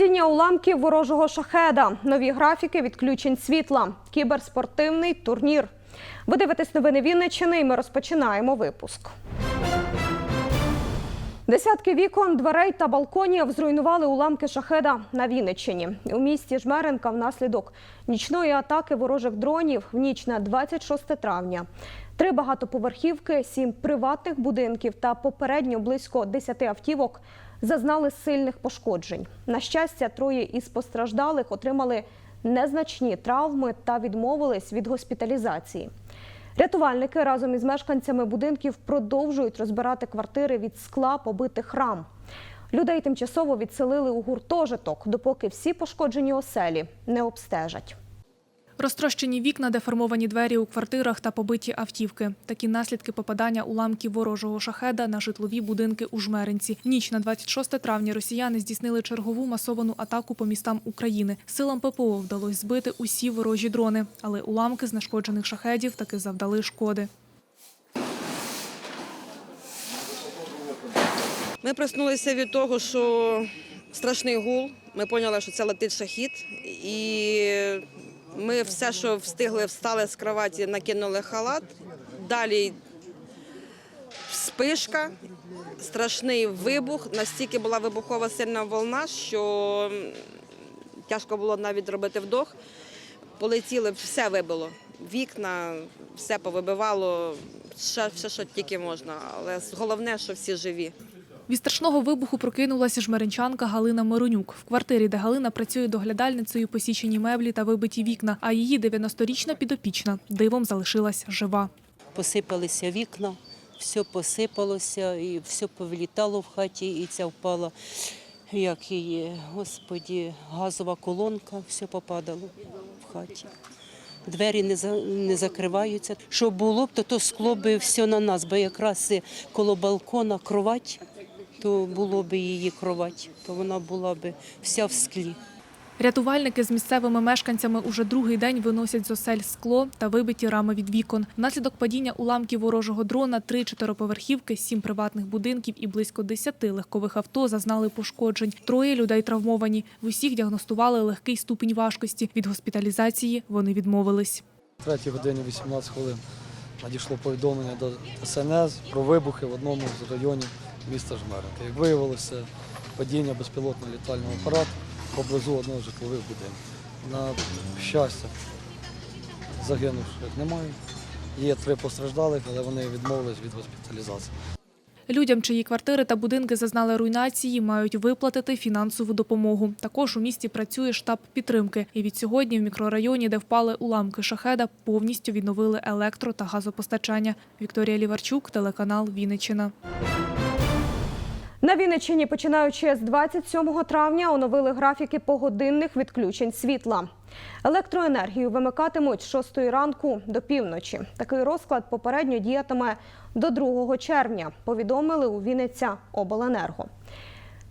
Падіння уламків ворожого шахеда, нові графіки відключень світла, кіберспортивний турнір. Ви дивитесь новини Вінниччини і ми розпочинаємо випуск. Десятки вікон, дверей та балконів зруйнували уламки шахеда на Вінниччині. У місті Жмеренка внаслідок нічної атаки ворожих дронів в ніч на 26 травня. Три багатоповерхівки, сім приватних будинків та попередньо близько 10 автівок зазнали сильних пошкоджень. На щастя, троє із постраждалих отримали незначні травми та відмовились від госпіталізації. Рятувальники разом із мешканцями будинків продовжують розбирати квартири від скла побитих рам. Людей тимчасово відселили у гуртожиток, допоки всі пошкоджені оселі не обстежать. Розтрощені вікна, деформовані двері у квартирах та побиті автівки. Такі наслідки попадання уламків ворожого шахеда на житлові будинки у Жмеринці. Ніч на 26 травня росіяни здійснили чергову масовану атаку по містам України. Силам ППО вдалося збити усі ворожі дрони, але уламки з нашкоджених шахедів таки завдали шкоди. Ми проснулися від того, що страшний гул. Ми поняли, що це летить шахід. І ми все, що встигли, встали з кроваті, накинули халат. Далі спишка, страшний вибух. Настільки була вибухова сильна волна, що тяжко було навіть робити вдох. Полетіли, все вибило. Вікна, все повибивало, все, що тільки можна. Але головне, що всі живі. Від страшного вибуху прокинулася жмеринчанка Галина Миронюк. В квартирі, де Галина працює доглядальницею, посічені меблі та вибиті вікна, а її 90-річна підопічна дивом залишилась жива. посипалися вікна, все посипалося і все повилітало в хаті, і ця впала, як її, господі, газова колонка, все попадало в хаті. Двері не, за, не закриваються. Що було б, то, то скло би все на нас, бо якраз коло балкона кровать, то було б її кровать, то вона була б вся в склі. Рятувальники з місцевими мешканцями уже другий день виносять з осель скло та вибиті рами від вікон. Внаслідок падіння уламків ворожого дрона три чотириповерхівки, сім приватних будинків і близько десяти легкових авто зазнали пошкоджень. Троє людей травмовані. В усіх діагностували легкий ступінь важкості. Від госпіталізації вони відмовились. Третій годині 18 хвилин надійшло повідомлення до СНС про вибухи в одному з районів міста Жмеринка. Як виявилося, падіння безпілотного літального апарату поблизу одного житлових будинків. На щастя, загинувших немає. Є три постраждалих, але вони відмовились від госпіталізації. Людям, чиї квартири та будинки зазнали руйнації, мають виплатити фінансову допомогу. Також у місті працює штаб підтримки. І від сьогодні в мікрорайоні, де впали уламки шахеда, повністю відновили електро та газопостачання. Вікторія Ліварчук, телеканал Вінниччина. На Вінниччині, починаючи з 27 травня, оновили графіки погодинних відключень світла. Електроенергію вимикатимуть з 6 ранку до півночі. Такий розклад попередньо діятиме до 2 червня, повідомили у Вінниця Обленерго.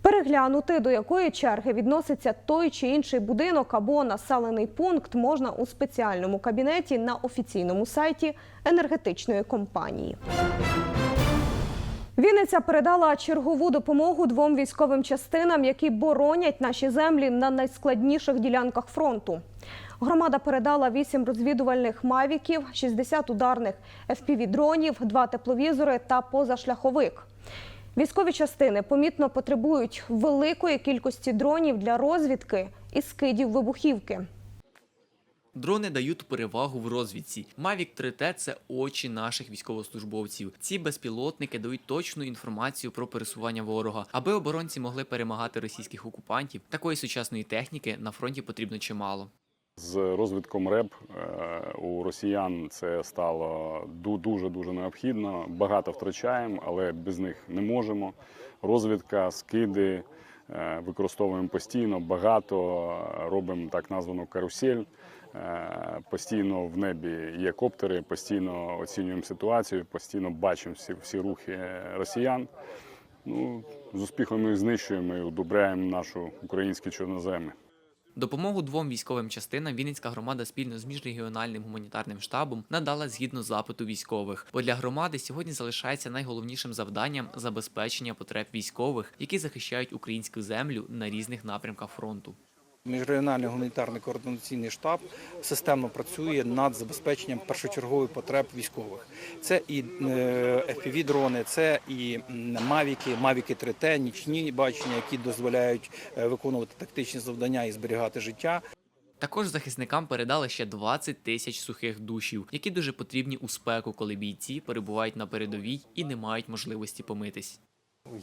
Переглянути, до якої черги відноситься той чи інший будинок або населений пункт, можна у спеціальному кабінеті на офіційному сайті енергетичної компанії. Вінниця передала чергову допомогу двом військовим частинам, які боронять наші землі на найскладніших ділянках фронту. Громада передала 8 розвідувальних мавіків, 60 ударних FPV-дронів, 2 тепловізори та позашляховик. Військові частини помітно потребують великої кількості дронів для розвідки і скидів вибухівки. Дрони дають перевагу в розвідці. Mavic 3T – це очі наших військовослужбовців. Ці безпілотники дають точну інформацію про пересування ворога, аби оборонці могли перемагати російських окупантів. Такої сучасної техніки на фронті потрібно чимало. З розвитком РЕП е, у росіян це стало дуже дуже необхідно. Багато втрачаємо, але без них не можемо. Розвідка, скиди е, використовуємо постійно, багато е, робимо так названу карусель. Е, Постійно в небі є коптери, постійно оцінюємо ситуацію, постійно бачимо всі, всі рухи росіян. Ну, з успіхом ми знищуємо і удобряємо нашу українські чорноземи. Допомогу двом військовим частинам Вінницька громада спільно з міжрегіональним гуманітарним штабом надала згідно запиту військових. Бо для громади сьогодні залишається найголовнішим завданням забезпечення потреб військових, які захищають українську землю на різних напрямках фронту. Міжрегіональний гуманітарний координаційний штаб системно працює над забезпеченням першочергових потреб військових. Це і FPV-дрони, це і мавіки, мавіки 3T, нічні бачення, які дозволяють е, виконувати тактичні завдання і зберігати життя. Також захисникам передали ще 20 тисяч сухих душів, які дуже потрібні у спеку, коли бійці перебувають на передовій і не мають можливості помитись.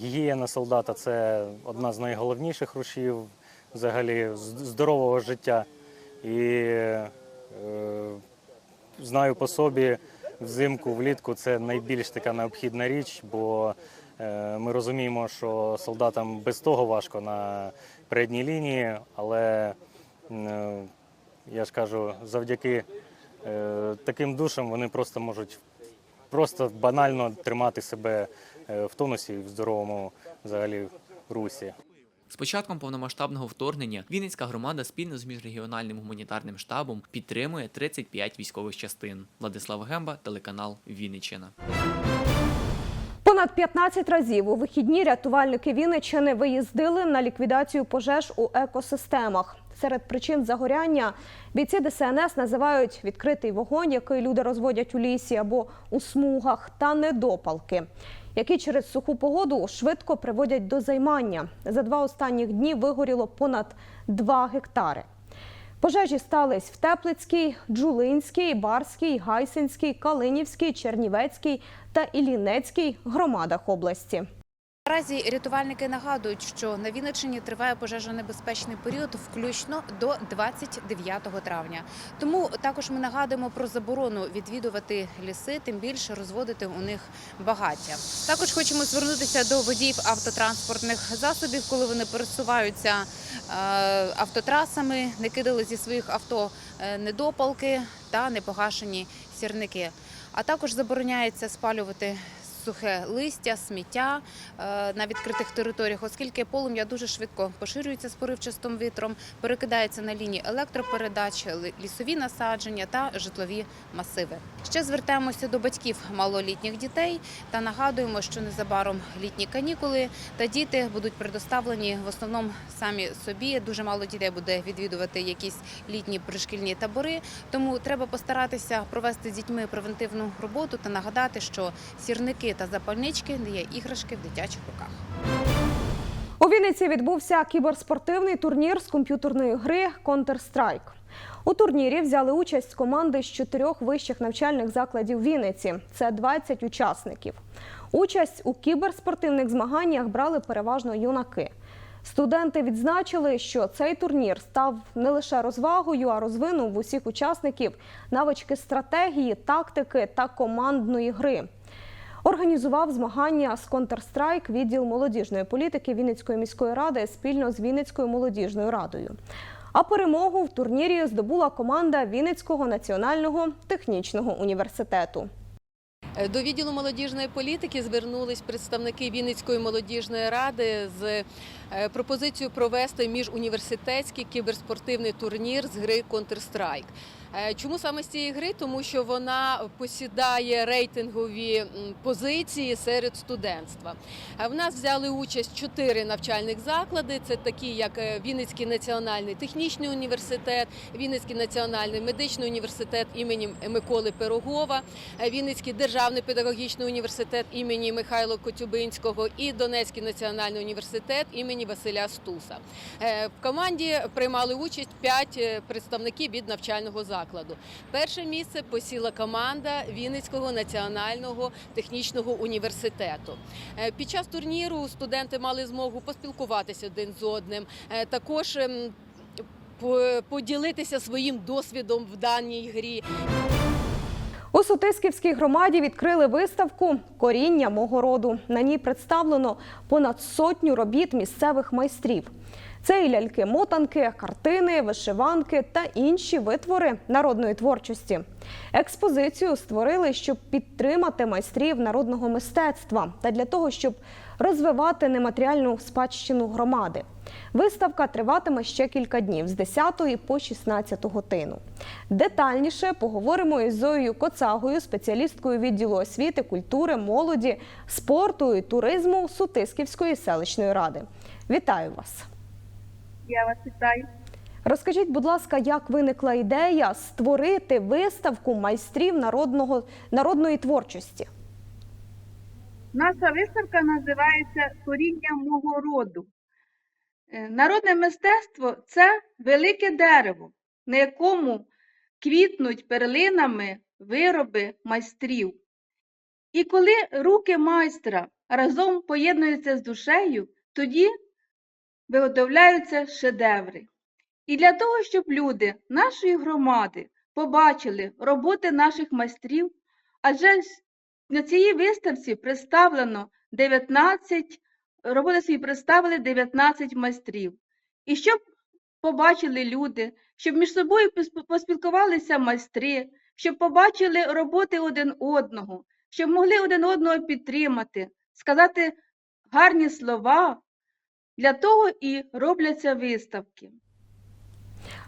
Гігієна солдата це одна з найголовніших рушів взагалі здорового життя. І е, знаю по собі, взимку, влітку це найбільш така необхідна річ, бо е, ми розуміємо, що солдатам без того важко на передній лінії, але е, я ж кажу, завдяки е, таким душам вони просто можуть просто банально тримати себе е, в тонусі і в здоровому взагалі русі. З початком повномасштабного вторгнення Вінницька громада спільно з міжрегіональним гуманітарним штабом підтримує 35 військових частин. Владислав Гемба, телеканал Вінниччина. Понад 15 разів у вихідні рятувальники Вінниччини виїздили на ліквідацію пожеж у екосистемах. Серед причин загоряння бійці ДСНС називають відкритий вогонь, який люди розводять у лісі або у смугах, та недопалки, які через суху погоду швидко приводять до займання. За два останніх дні вигоріло понад 2 гектари. Пожежі стались в Теплицькій, Джулинській, Барській, Гайсинській, Калинівській, Чернівецькій та Іллінецькій громадах області. Наразі рятувальники нагадують, що на Вінниччині триває пожежонебезпечний період, включно до 29 травня. Тому також ми нагадуємо про заборону відвідувати ліси, тим більше розводити у них багаття. Також хочемо звернутися до водіїв автотранспортних засобів, коли вони пересуваються е, автотрасами, не кидали зі своїх авто е, недопалки та непогашені сірники. А також забороняється спалювати сухе листя, сміття е, на відкритих територіях, оскільки полум'я дуже швидко поширюється з поривчастим вітром, перекидається на лінії електропередач, лісові насадження та житлові масиви. Ще звертаємося до батьків малолітніх дітей та нагадуємо, що незабаром літні канікули та діти будуть предоставлені в основному самі собі. Дуже мало дітей буде відвідувати якісь літні пришкільні табори. Тому треба постаратися провести з дітьми превентивну роботу та нагадати, що сірники та запальнички не є іграшки в дитячих руках. У Вінниці відбувся кіберспортивний турнір з комп'ютерної гри Counter-Strike. У турнірі взяли участь команди з чотирьох вищих навчальних закладів Вінниці. Це 20 учасників. Участь у кіберспортивних змаганнях брали переважно юнаки. Студенти відзначили, що цей турнір став не лише розвагою, а розвинув усіх учасників навички стратегії, тактики та командної гри. Організував змагання з Counter-Strike відділ молодіжної політики Вінницької міської ради спільно з Вінницькою молодіжною радою. А перемогу в турнірі здобула команда Вінницького національного технічного університету. До відділу молодіжної політики звернулись представники Вінницької молодіжної ради з е, пропозицією провести міжуніверситетський кіберспортивний турнір з гри Counter-Strike. Е, Чому саме з цієї гри? Тому що вона посідає рейтингові позиції серед студентства. Е, В нас взяли участь чотири навчальних заклади. Це такі, як е, Вінницький національний технічний університет, Вінницький національний медичний університет імені Миколи Пирогова, Вінницький державний педагогічний університет імені Михайла Коцюбинського і Донецький національний університет імені Василя Стуса. В команді приймали участь п'ять представників від навчального закладу. Перше місце посіла команда Вінницького національного технічного університету. Е, Під час турніру студенти мали змогу поспілкуватися один з одним. Е, Також ем, по- поділитися своїм досвідом в даній грі. У Сутисківській громаді відкрили виставку Коріння мого роду. На ній представлено понад сотню робіт місцевих майстрів. Це і ляльки-мотанки, картини, вишиванки та інші витвори народної творчості. Експозицію створили, щоб підтримати майстрів народного мистецтва та для того, щоб розвивати нематеріальну спадщину громади. Виставка триватиме ще кілька днів з 10 по 16 годину. Детальніше поговоримо із Зоєю Коцагою, спеціалісткою відділу освіти, культури, молоді, спорту і туризму Сутисківської селищної ради. Вітаю вас! Я вас вітаю. Розкажіть, будь ласка, як виникла ідея створити виставку майстрів народного, народної творчості? Наша виставка називається Коріння мого роду. Е, Народне мистецтво це велике дерево, на якому квітнуть перлинами вироби майстрів. І коли руки майстра разом поєднуються з душею, тоді виготовляються шедеври. І для того, щоб люди нашої громади побачили роботи наших майстрів, адже на цій виставці представлено 19, роботи свої представили 19 майстрів. І щоб побачили люди, щоб між собою поспілкувалися майстри, щоб побачили роботи один одного, щоб могли один одного підтримати, сказати гарні слова, для того і робляться виставки.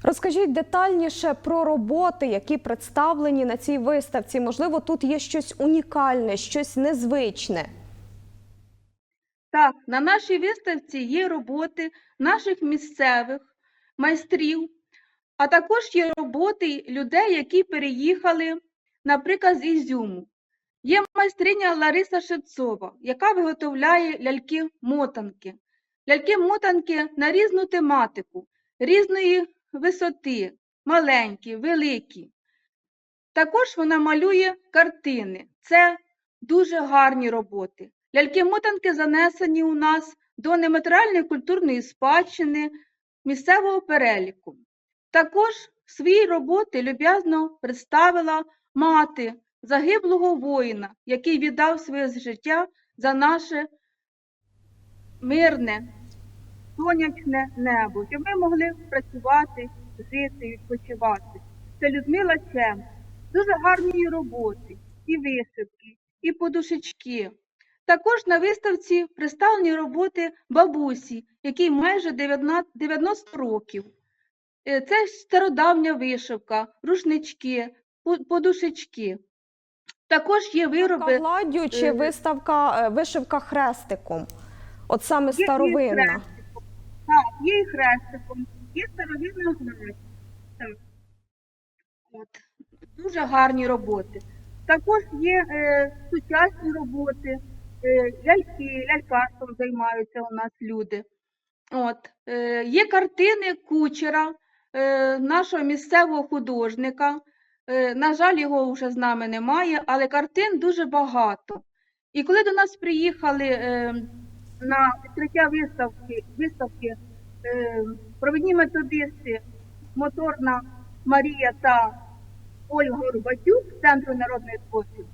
Розкажіть детальніше про роботи, які представлені на цій виставці. Можливо, тут є щось унікальне, щось незвичне. Так, на нашій виставці є роботи наших місцевих майстрів, а також є роботи людей, які переїхали, наприклад, з Ізюму. Є майстриня Лариса Шевцова, яка виготовляє ляльки-мотанки. Ляльки-мотанки на різну тематику, різної висоти, маленькі, великі. Також вона малює картини. Це дуже гарні роботи. Ляльки-мотанки занесені у нас до нематеріальної культурної спадщини місцевого переліку. Також свої роботи люб'язно представила мати загиблого воїна, який віддав своє життя за наше мирне, сонячне небо, щоб ми могли працювати, жити, відпочивати. Це Людмила Чем. Дуже гарні роботи, і вишивки, і подушечки. Також на виставці представлені роботи бабусі, якій майже 90 років. Е, Це стародавня вишивка, рушнички, подушечки. Також є вироби. Гладдю чи е, виставка е, вишивка хрестиком? От саме Є старовинна. Так, є і хрестиком, є старовинна гладь. Так. От. Дуже гарні роботи. Також є е, сучасні роботи, ляльки, лялькарством займаються у нас люди. От. Е, є картини кучера, е, нашого місцевого художника. Е, на жаль, його вже з нами немає, але картин дуже багато. І коли до нас приїхали е, на відкриття виставки, виставки е, провідні методисти Моторна Марія та Ольга Горбатюк Центру народної творчості,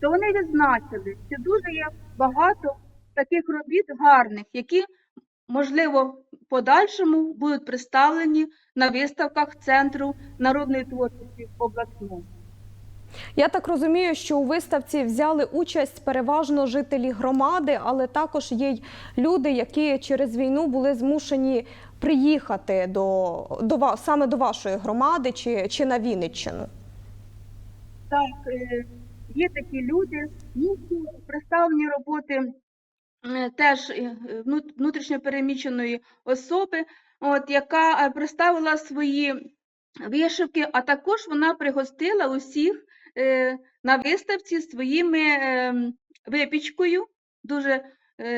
то вони відзначили, що дуже є багато таких робіт гарних, які, можливо, в подальшому будуть представлені на виставках Центру народної творчості обласному. Я так розумію, що у виставці взяли участь переважно жителі громади, але також є й люди, які через війну були змушені приїхати до, до саме до вашої громади чи, чи на Вінниччину. Так, е, є такі люди, ну, представлені роботи теж е, внутрішньо переміщеної особи, от, яка е, представила свої вишивки, а також вона пригостила усіх е, на виставці своїми випічкою, дуже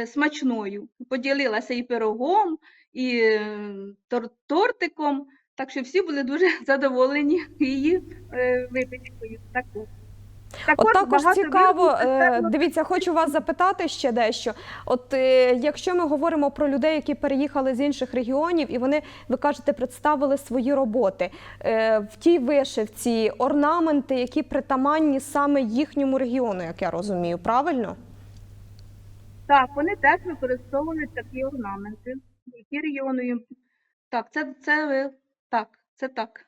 смачною. Поділилася і пирогом, і тортиком. Так що всі були дуже задоволені її випічкою. Також. От також цікаво, е, дивіться, хочу вас запитати ще дещо. От е, якщо ми говоримо про людей, які переїхали з інших регіонів, і вони, ви кажете, представили свої роботи е, в тій вишивці, орнаменти, які притаманні саме їхньому регіону, як я розумію, правильно? Так, вони теж використовують такі орнаменти, які регіону їм. Так, це, це ви- так, це так.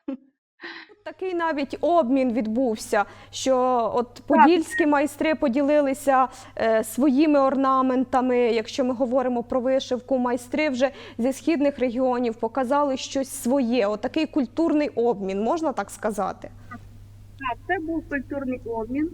Такий навіть обмін відбувся, що от подільські майстри поділилися е, своїми орнаментами. Якщо ми говоримо про вишивку, майстри вже зі східних регіонів показали щось своє. Отакий культурний обмін, можна так сказати. Так, це був культурний обмін,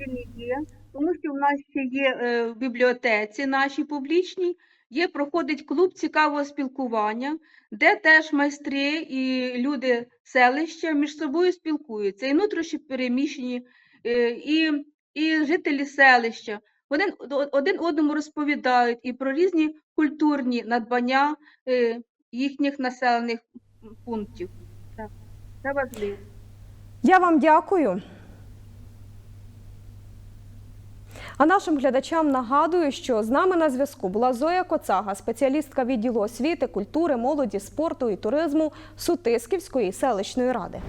він є, тому що в нас ще є е, в бібліотеці нашій публічній, є проходить клуб цікавого спілкування, де теж майстри і люди селища між собою спілкуються, і внутрішньо переміщені, е, і, і жителі селища. Один, один одному розповідають і про різні культурні надбання е, їхніх населених пунктів. Це важливо. Я вам дякую. А нашим глядачам нагадую, що з нами на зв'язку була Зоя Коцага, спеціалістка відділу освіти, культури, молоді, спорту і туризму Сутисківської селищної ради.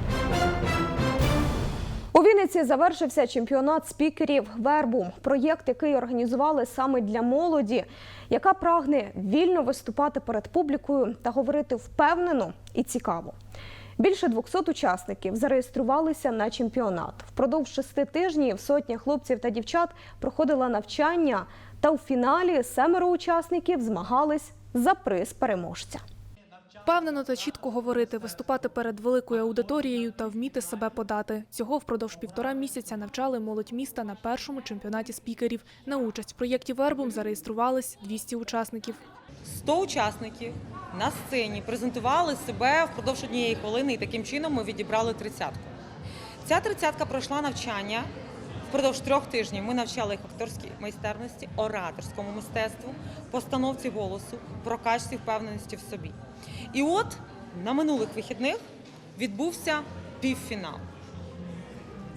У Вінниці завершився чемпіонат спікерів Вербум. Проєкт, який організували саме для молоді, яка прагне вільно виступати перед публікою та говорити впевнено і цікаво. Більше 200 учасників зареєструвалися на чемпіонат. Впродовж шести тижнів сотня хлопців та дівчат проходила навчання, та у фіналі семеро учасників змагались за приз переможця. Впевнено та чітко говорити, виступати перед великою аудиторією та вміти себе подати. Цього впродовж півтора місяця навчали молодь міста на першому чемпіонаті спікерів. На участь в проєкті Вербум зареєструвались 200 учасників. 100 учасників на сцені презентували себе впродовж однієї хвилини, і таким чином ми відібрали тридцятку. Ця тридцятка пройшла навчання впродовж трьох тижнів. Ми навчали їх акторській майстерності, ораторському мистецтву, постановці голосу, прокачці впевненості в собі. І от на минулих вихідних відбувся півфінал.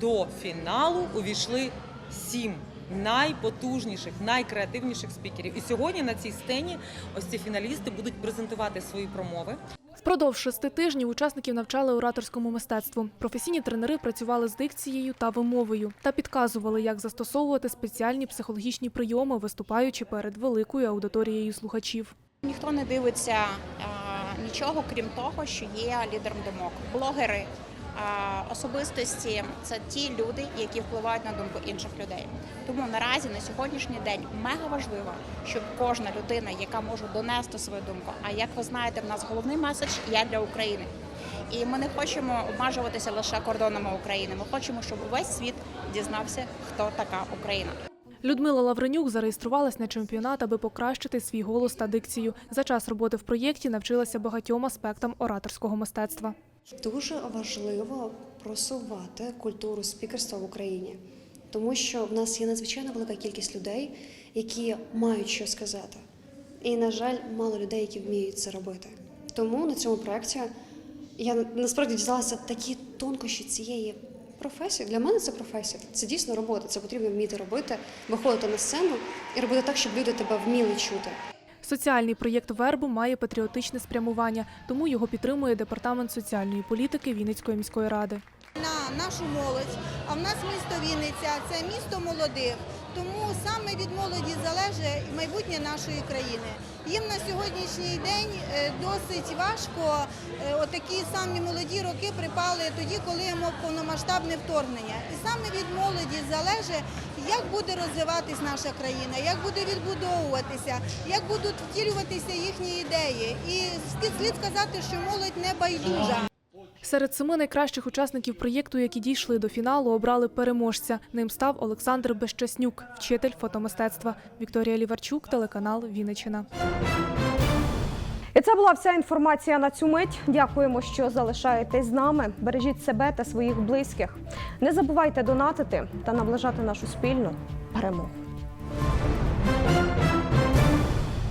До фіналу увійшли сім найпотужніших, найкреативніших спікерів. І сьогодні на цій сцені ось ці фіналісти будуть презентувати свої промови. Впродовж шести тижнів учасників навчали ораторському мистецтву. Професійні тренери працювали з дикцією та вимовою та підказували, як застосовувати спеціальні психологічні прийоми, виступаючи перед великою аудиторією слухачів. Ніхто не дивиться нічого, крім того, що є лідером думок. Блогери, особистості це ті люди, які впливають на думку інших людей. Тому наразі на сьогоднішній день мега важливо, щоб кожна людина, яка може донести свою думку. А як ви знаєте, в нас головний меседж я для України. І ми не хочемо обмежуватися лише кордонами України. Ми хочемо, щоб увесь світ дізнався, хто така Україна. Людмила Лавренюк зареєструвалась на чемпіонат, аби покращити свій голос та дикцію. За час роботи в проєкті навчилася багатьом аспектам ораторського мистецтва. Дуже важливо просувати культуру спікерства в Україні, тому що в нас є надзвичайно велика кількість людей, які мають що сказати. І, на жаль, мало людей, які вміють це робити. Тому на цьому проєкті я насправді дізналася такі тонкощі цієї професії. Для мене це професія. Це дійсно робота. Це потрібно вміти робити, виходити на сцену і робити так, щоб люди тебе вміли чути. Соціальний проєкт Вербу має патріотичне спрямування, тому його підтримує департамент соціальної політики Вінницької міської ради. на нашу молодь. А в нас місто Вінниця це місто молодих. Тому саме від молоді залежить майбутнє нашої країни. Їм на сьогоднішній день е, досить важко. е, Отакі самі молоді роки припали тоді, коли мов повномасштабне вторгнення. І саме від молоді залежить, як буде розвиватись наша країна, як буде відбудовуватися, як будуть втілюватися їхні ідеї. І слід- сказати, що молодь не байдужа. Серед семи найкращих учасників проєкту, які дійшли до фіналу, обрали переможця. Ним став Олександр Безчаснюк, вчитель фотомистецтва. Вікторія Ліварчук, телеканал Вінниччина. І це була вся інформація на цю мить. Дякуємо, що залишаєтесь з нами. Бережіть себе та своїх близьких. Не забувайте донатити та наближати нашу спільну перемогу.